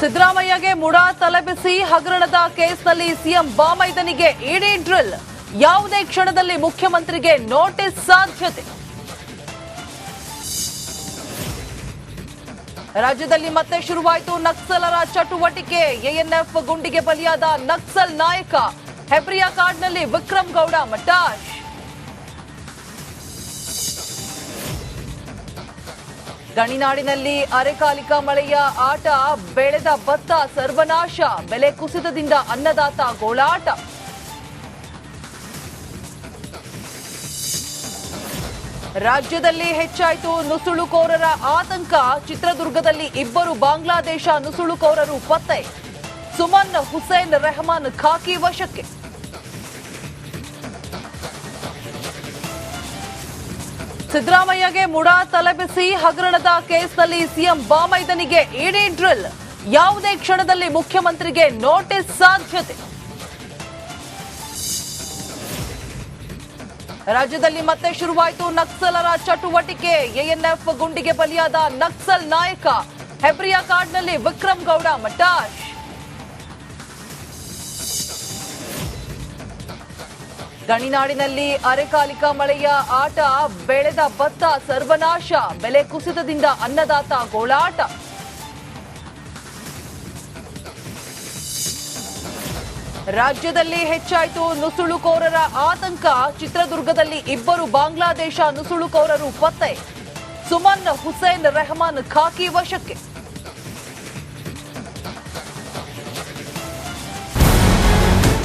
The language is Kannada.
ಸಿದ್ದರಾಮಯ್ಯಗೆ ಮುಡಾ ತಲೆಬಿಸಿ ಹಗರಣದ ಕೇಸ್ನಲ್ಲಿ ಸಿಎಂ ಬಾಮೈದನಿಗೆ ಇಡಿ ಡ್ರಿಲ್. ಯಾವುದೇ ಕ್ಷಣದಲ್ಲಿ ಮುಖ್ಯಮಂತ್ರಿಗೆ ನೋಟಿಸ್ ಸಾಧ್ಯತೆ. ರಾಜ್ಯದಲ್ಲಿ ಮತ್ತೆ ಶುರುವಾಯಿತು ನಕ್ಸಲರ ಚಟುವಟಿಕೆ. ಎಎನ್ಎಫ್ ಗುಂಡಿಗೆ ಬಲಿಯಾದ ನಕ್ಸಲ್ ನಾಯಕ. ಹೆಬ್ರಿಯಾ ಕಾರ್ಡ್ನಲ್ಲಿ ವಿಕ್ರಮ್ ಗೌಡ ಮಟಾಶ್. ಗಣಿನಾಡಿನಲ್ಲಿ ಅರೆಕಾಲಿಕ ಮಳೆಯ ಆಟ, ಬೆಳೆದ ಭತ್ತ, ಸರ್ವನಾಶ, ಬೆಲೆ ಕುಸಿತದಿಂದ ಅನ್ನದಾತ ಗೋಳಾಟ. ರಾಜ್ಯದಲ್ಲಿ ಹೆಚ್ಚಾಯಿತು ನುಸುಳುಕೋರರ ಆತಂಕ. ಚಿತ್ರದುರ್ಗದಲ್ಲಿ ಇಬ್ಬರು ಬಾಂಗ್ಲಾದೇಶ ನುಸುಳುಕೋರರು ಪತ್ತೆ. ಸುಮನ್ ಹುಸೇನ್ ರೆಹಮಾನ್ ಖಾಕಿ ವಶಕ್ಕೆ. ಸಿದ್ದರಾಮಯ್ಯಗೆ ಮುಡಾ ತಲೆಬಿಸಿ ಹಗರಣದ ಕೇಸ್ನಲ್ಲಿ ಸಿಎಂ ಬಾಮೈದನಿಗೆ ಇಡಿ ಡ್ರಿಲ್. ಯಾವುದೇ ಕ್ಷಣದಲ್ಲಿ ಮುಖ್ಯಮಂತ್ರಿಗೆ ನೋಟಿಸ್ ಸಾಧ್ಯತೆ. ರಾಜ್ಯದಲ್ಲಿ ಮತ್ತೆ ಶುರುವಾಯಿತು ನಕ್ಸಲರ ಚಟುವಟಿಕೆ. ಎಎನ್ಎಫ್ ಗುಂಡಿಗೆ ಬಲಿಯಾದ ನಕ್ಸಲ್ ನಾಯಕ. ಹೆಬ್ರಿಯಾ ಕಾರ್ಡ್ನಲ್ಲಿ ವಿಕ್ರಮ್ ಗೌಡ ಮಟಾಶ್. ಗಣಿನಾಡಿನಲ್ಲಿ ಅರೆಕಾಲಿಕ ಮಳೆಯ ಆಟ, ಬೆಳೆದ ಭತ್ತ ಸರ್ವನಾಶ, ಬೆಲೆ ಕುಸಿತದಿಂದ ಅನ್ನದಾತ ಗೋಳಾಟ. ರಾಜ್ಯದಲ್ಲಿ ಹೆಚ್ಚಾಯಿತು ನುಸುಳುಕೋರರ ಆತಂಕ, ಚಿತ್ರದುರ್ಗದಲ್ಲಿ ಇಬ್ಬರು ಬಾಂಗ್ಲಾದೇಶ ನುಸುಳುಕೋರರು ಪತ್ತೆ. ಸುಮನ್ ಹುಸೇನ್ ರೆಹಮಾನ್ ಖಾಕಿ ವಶಕ್ಕೆ.